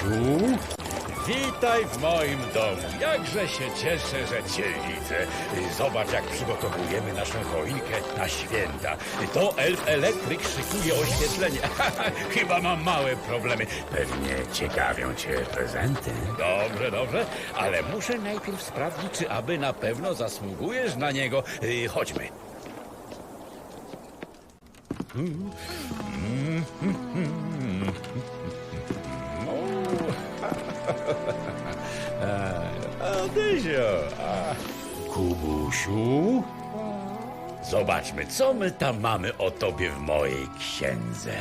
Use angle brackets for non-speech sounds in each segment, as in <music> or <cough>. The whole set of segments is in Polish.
Kubusiu, witaj w moim domu. Jakże się cieszę, że cię widzę. Zobacz, jak przygotowujemy naszą choinkę na święta. To elf elektryk szykuje oświetlenie. <laughs> Chyba mam małe problemy. Pewnie ciekawią cię prezenty. Dobrze, dobrze, ale muszę najpierw sprawdzić, czy aby na pewno zasługujesz na niego. Y, Chodźmy. A, Dyzio, a... Kubusiu? Zobaczmy, co my tam mamy o tobie w mojej księdze.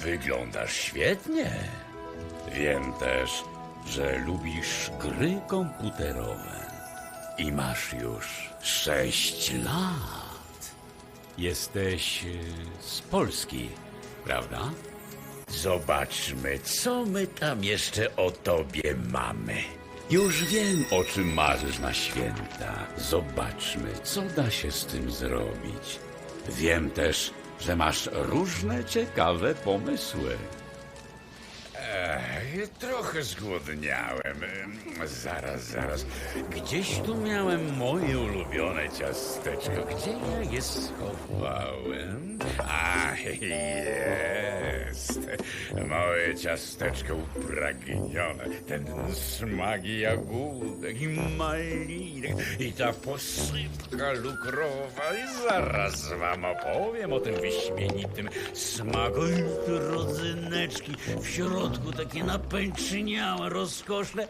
Wyglądasz świetnie. Wiem też, że lubisz gry komputerowe. I masz już sześć lat. Jesteś y, z Polski, prawda? Zobaczmy, co my tam jeszcze o tobie mamy. Już wiem, o czym marzysz na święta. Zobaczmy, co da się z tym zrobić. Wiem też, że masz różne ciekawe pomysły. Ech, trochę zgłodniałem. Zaraz, zaraz. Gdzieś tu miałem moje ulubione ciasteczko. Gdzie ja je schowałem? A, <laughs> jest. Moje ciasteczko upragnione. Ten smak jagódek i malinek i ta posypka lukrowa. I zaraz wam opowiem o tym wyśmienitym smaku. I rodzyneczki w środku takie napęczyniałe, rozkoszne.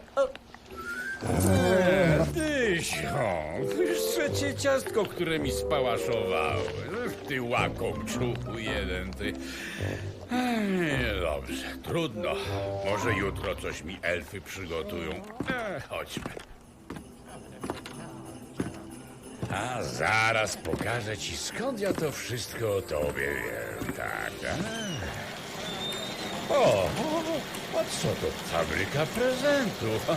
Eee, już trzecie ciastko, które mi spałaszowały. Ty łakomczuchu jeden, ty. Dobrze, trudno. Może jutro coś mi elfy przygotują. E, chodźmy. A zaraz pokażę ci, skąd ja to wszystko o tobie wiem. Tak, tak. O, o, a co to? Fabryka prezentów. <laughs>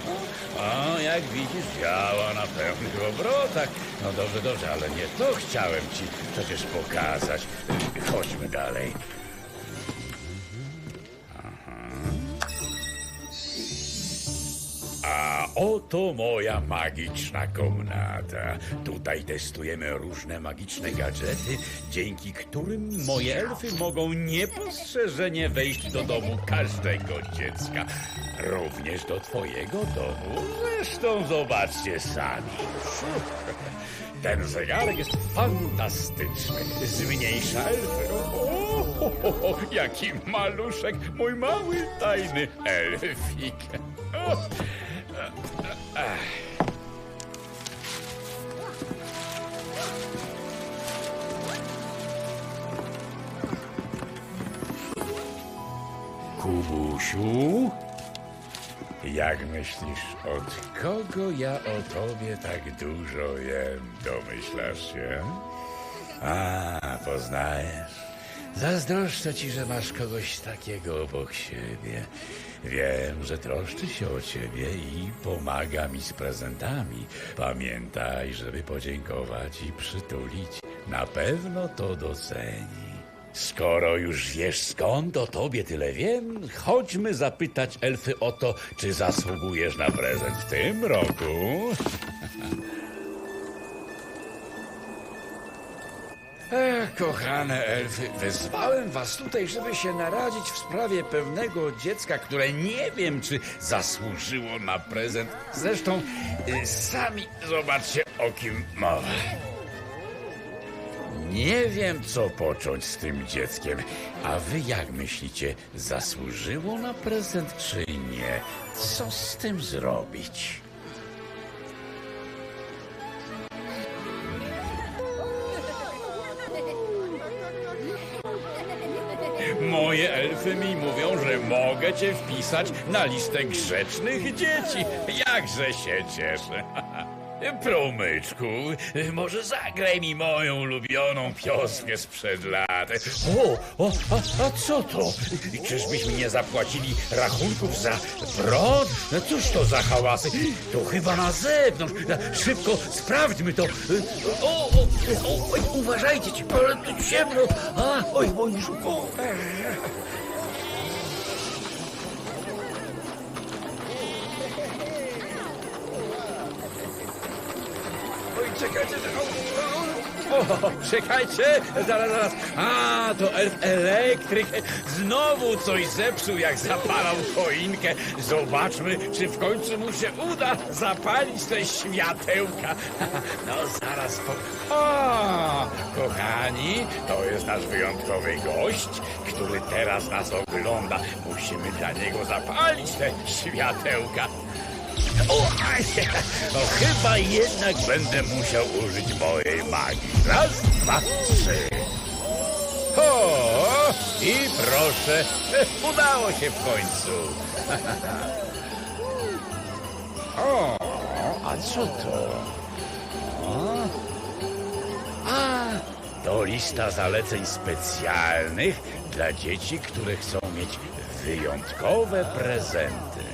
O, jak widzisz, działa na pełnych obrotach. No dobrze, dobrze, ale nie to chciałem ci przecież pokazać. Chodźmy dalej. Oto moja magiczna komnata. Tutaj testujemy różne magiczne gadżety, dzięki którym moje elfy mogą niepostrzeżenie wejść do domu każdego dziecka. Również do twojego domu. Zresztą zobaczcie sami. Ten zegarek jest fantastyczny. Zmniejsza elfy. Jaki maluszek, mój mały, tajny elfik. Kubusiu? Jak myślisz, od kogo ja o tobie tak dużo wiem? Domyślasz się? A, poznajesz. Zazdroszczę ci, że masz kogoś takiego obok siebie. Wiem, że troszczy się o ciebie i pomaga mi z prezentami. Pamiętaj, żeby podziękować i przytulić. Na pewno to doceni. Skoro już wiesz skąd o tobie tyle wiem, chodźmy zapytać elfy o to, czy zasługujesz na prezent w tym roku. Ech, kochane elfy, wezwałem was tutaj, żeby się naradzić w sprawie pewnego dziecka, które nie wiem, czy zasłużyło na prezent. Zresztą y, sami zobaczcie, o kim mowa. Nie wiem, co począć z tym dzieckiem. A wy jak myślicie, zasłużyło na prezent czy nie? Co z tym zrobić? Moje elfy mi mówią, że mogę cię wpisać na listę grzecznych dzieci. Jakże się cieszę. Promyczku, może zagraj mi moją ulubioną pioskę sprzed lat. O, o a, a co to? Czyżbyśmy nie zapłacili rachunków za prąd? Cóż to za hałasy? To chyba na zewnątrz. Szybko sprawdźmy to. O, o, o, oj, uważajcie ci, ale tu ciemno. A, oj, moim żuku. Czekajcie, czekajcie, zaraz, zaraz. A, to elektryk znowu coś zepsuł, jak zapalał choinkę. Zobaczmy, czy w końcu mu się uda zapalić te światełka. <laughs> No, zaraz po... Kochani, to jest nasz wyjątkowy gość, który teraz nas ogląda. Musimy dla niego zapalić te światełka. O, no chyba jednak będę musiał użyć mojej magii. Raz, dwa, trzy. O, i proszę, <laughs> udało się w końcu. <laughs> O, a co to? O, a, to lista zaleceń specjalnych dla dzieci, które chcą mieć wyjątkowe prezenty.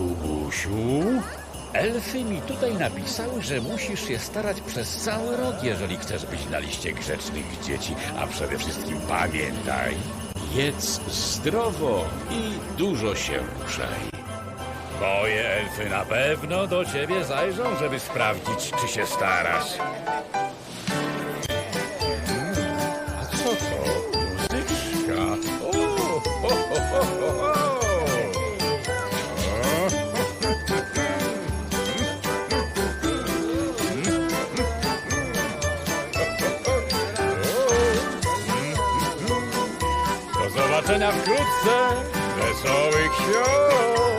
Kubusiu, elfy mi tutaj napisały, że musisz się starać przez cały rok, jeżeli chcesz być na liście grzecznych dzieci, a przede wszystkim pamiętaj, jedz zdrowo i dużo się grzej. Moje elfy na pewno do ciebie zajrzą, żeby sprawdzić, czy się starasz. That's enough, good sir. That's all we show.